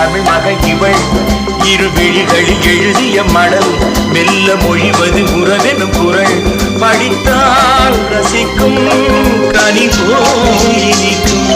தமிழ் மகள் இவள். இரு விழிகளில் எழுதிய மடல் மெல்ல